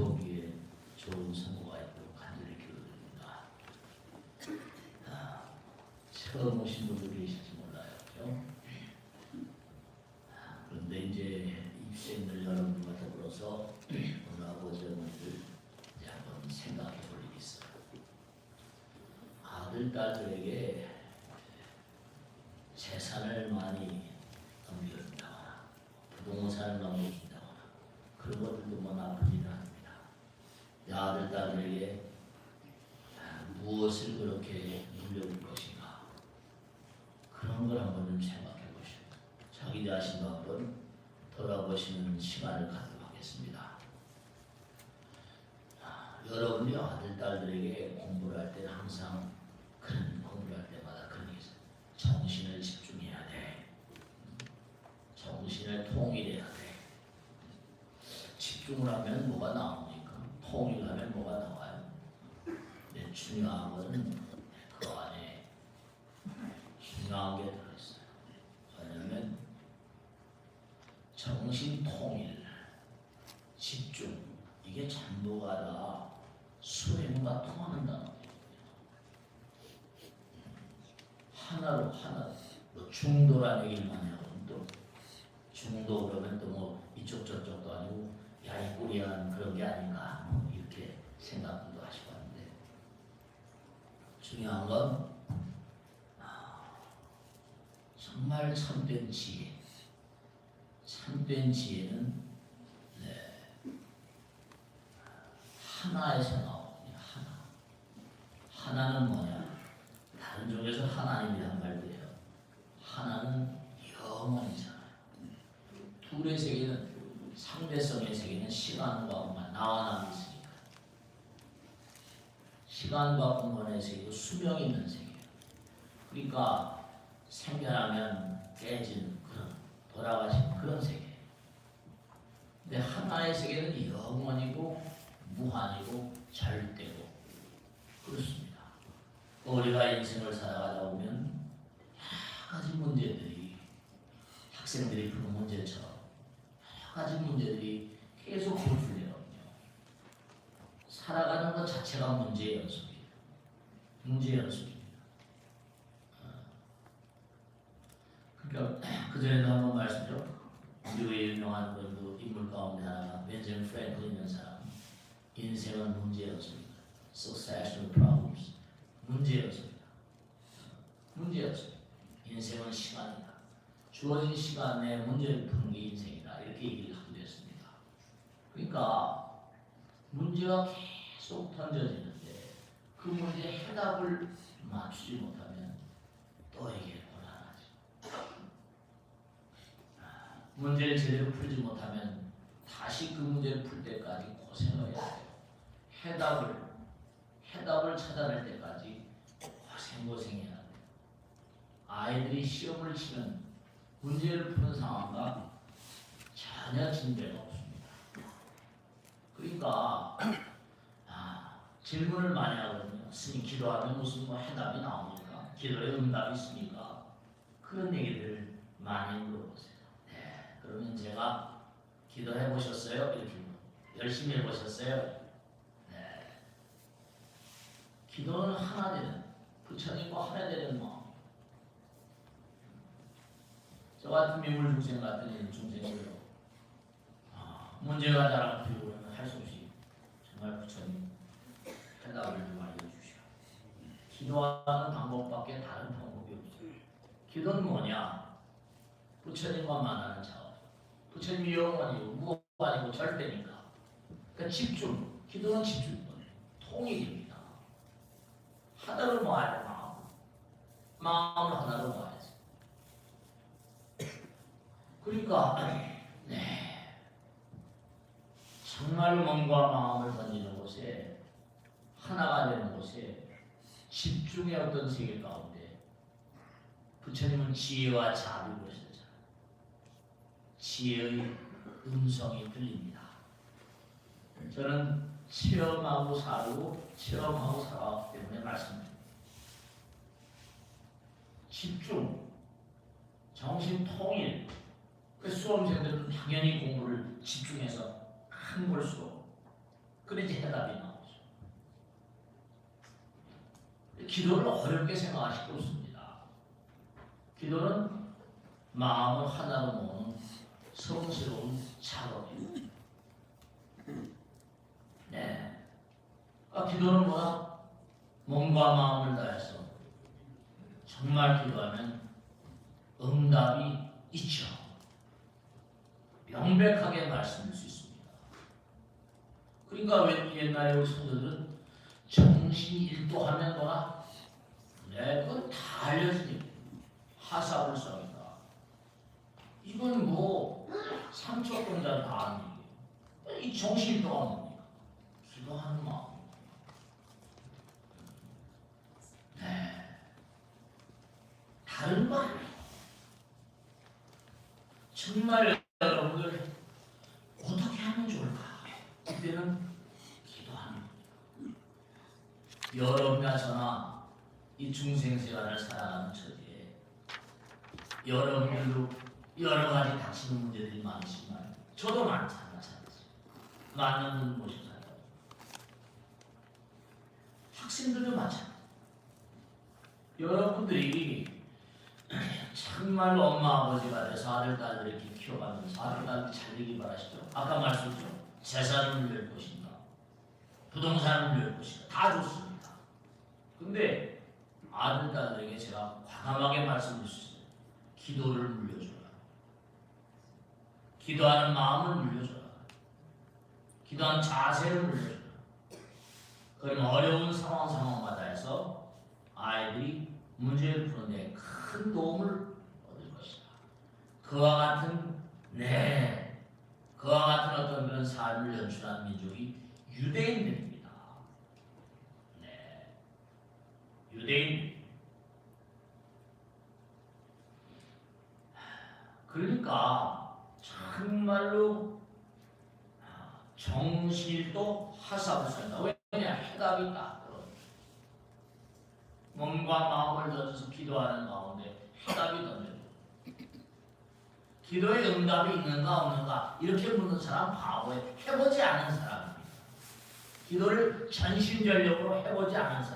보기에 좋은 성과가 있도록 간절히 기도드립니다. 아, 처음 오신 분도 계실지 몰라요. 그죠? 아, 그런데 이제 입생들 여러분과 더불어서 오늘 아버지 어머니를 이제 한번 생각해 볼 일이 있어요. 아들, 딸들에게 재산을 많이 넘겨준다거나 부동산을 넘겨준다거나 그런 것들도 뭐 나쁜 일은 아들, 딸들에게 아, 무엇을 그렇게 물려줄 것인가 그런 걸 한번 좀 생각해 보시고 자기 자신도 한번 돌아보시는 시간을 갖도록 하겠습니다. 아, 여러분이 아들, 딸들에게 공부를 할 때는 항상 그런 공부를 할 때마다 그런 게 있어요. 정신을 집중해야 돼. 정신을 통일해야 돼. 집중을 하면 뭐가 나옵니 까? 통일하면 뭐가 나와요? 근데 중요한 거는 그 안에 중요한 게 들어있어요. 뭐냐면 정신 통일, 집중 이게 전부가 다 수행과 통하는 단어예요. 하나로 하나 뭐 중도란 얘기만 해요. 또 중도 그러면 또 뭐 이쪽 저쪽도 아니고 야이꾸리한 그런 게 아닌가 뭐 이렇게 생각도 하시고 하는데. 중요한 건 아, 정말 참된 지혜. 참된 지혜는 네, 하나에서 나오거든요 하나. 하나는 뭐냐? 다른 쪽에서 하나님이란 말도 해요. 하나는 영원이잖아요. 둘의 세계는 상대성의 세계는 시간과 공간 나와 남이 있으니까. 시간과 공간의 세계도 수명이 있는 세계예요 그러니까 생겨나면 깨지는 그런 돌아가신 그런 세계. 근데 하나의 세계는 영원이고 무한이고 절대고 그렇습니다. 우리가 인생을 살아가다 보면 여러 가지 문제들이 학생들이 푸는 문제처럼 가지 문제들이 계속 풀리거든요. 살아가는 것 자체가 문제의 연속이에요. 문제의 연속입니다. 어. 그러니까 그 전에도 한번 말씀드렸고 미국의 유명한 그 인물 가운데 하나가 벤저민 프랭클린이라는 사람 인생은 문제 연속입니다. Succession problems 문제 연속입니다. 문제 연속. 인생은 시간이다. 주어진 시간에 문제를 푸는 게 인생이다. 이렇게 얘기를 하기도 했습니다. 그러니까 문제가 계속 던져지는데 그 문제에 해답을 맞추지 못하면 또 이게 곤란하지. 아, 문제를 제대로 풀지 못하면 다시 그 문제를 풀 때까지 고생을 해야 돼요. 해답을 해답을 찾아낼 때까지 고생 고생해야 돼요. 아이들이 시험을 치면 문제를 푸는 상황과 전혀 진배가 없습니다. 그러니까 아, 질문을 많이 하거든요. 스님 기도하면 무슨 뭐 해답이 나옵니까? 기도에 응답이 있습니까? 그런 얘기를 많이 물어보세요. 네, 그러면 제가 기도해 보셨어요? 이렇게. 열심히 해 보셨어요? 네. 기도는 하나 되는 부처님과 하나 되는 마음. 저 같은 미물 중생 같은 중생이요. 아, 문제가 자랑 필요는 할수 없이 정말 부처님 해답을 좀 알려주시오. 기도하는 방법밖에 다른 방법이 없어요. 기도는 뭐냐? 부처님과 만나는 작업. 부처님이 영원이고 무한이고 절대니까. 그러니까 집중. 기도는 집중이거든요. 통일입니다. 하나로 모아야 돼, 마음. 마음을 하나로 모아야지. 그러니까, 네. 정말 몸과 마음을 던지는 곳에, 하나가 되는 곳에 집중의 어떤 세계 가운데 부처님은 지혜와 자비로 하셨잖아요. 지혜의 음성이 들립니다. 저는 체험하고 살고 체험하고 살아왔기 때문에 말씀드립니다. 집중, 정신 통일. 그 수험생들은 당연히 공부를 집중해서 큰 볼수록 그래야지 해답이 나오죠. 기도를 어렵게 생각하실 게 없습니다. 기도는 마음을 하나로 모으는 성스러운 작업이에요. 네. 아, 기도는 뭐야? 몸과 마음을 다해서 정말 기도하면 응답이 있죠. 명백하게 말씀할 수 있습니다. 그러니까 왜 옛날에 우리 성도들은 정신 일도 하면 뭐라? 네, 그건 다 알려주니까 하사불성이다. 이건 뭐 삼초동자 다 얘기예요. 이 정신 일도가 뭡니까? 기도하는 마음. 네. 다른 거 아니에요. 정말 여러분들 어떻게 하면 좋을까? 그때는 기도하는 거예요. 여러분과 저나 이 중생세간을 살아가는 처지에 여러분들도 여러 가지 닥치는 문제들이 많지만 저도 많잖아, 마찬가지. 많은 곳에 살아요. 학생들도 마찬가지. 여러분들이 정말로 엄마 아버지가 돼서 아들 딸을 이렇게 키워가면서 아들 딸이 잘 되기 바라시죠. 아까 말씀드렸죠. 재산을 늘릴 것인가, 부동산을 늘릴 것인가 다 좋습니다. 근데 아들 딸에게 제가 과감하게 있어요. 기도를 물려줘라. 기도하는 마음을 물려줘라. 기도하는 자세를 물려줘라. 그럼 어려운 상황 상황마다 해서 아이들이 문제를 푸는데 큰 도움을 얻을 것이다. 그와 같은 네, 그와 같은 어떤 그런 삶을 연출한 민족이 유대인들입니다. 네, 유대인. 그러니까 정말로 정실도 하사를 쓴다. 왜냐 해답이 있다. 몸과 마음을 던져서 기도하는 가운데 해답이 던져요. 기도의 응답이 있는가 없는가 이렇게 묻는 사람 바보에 해보지 않은 사람입니다. 기도를 전심전력으로 해보지 않은 사람.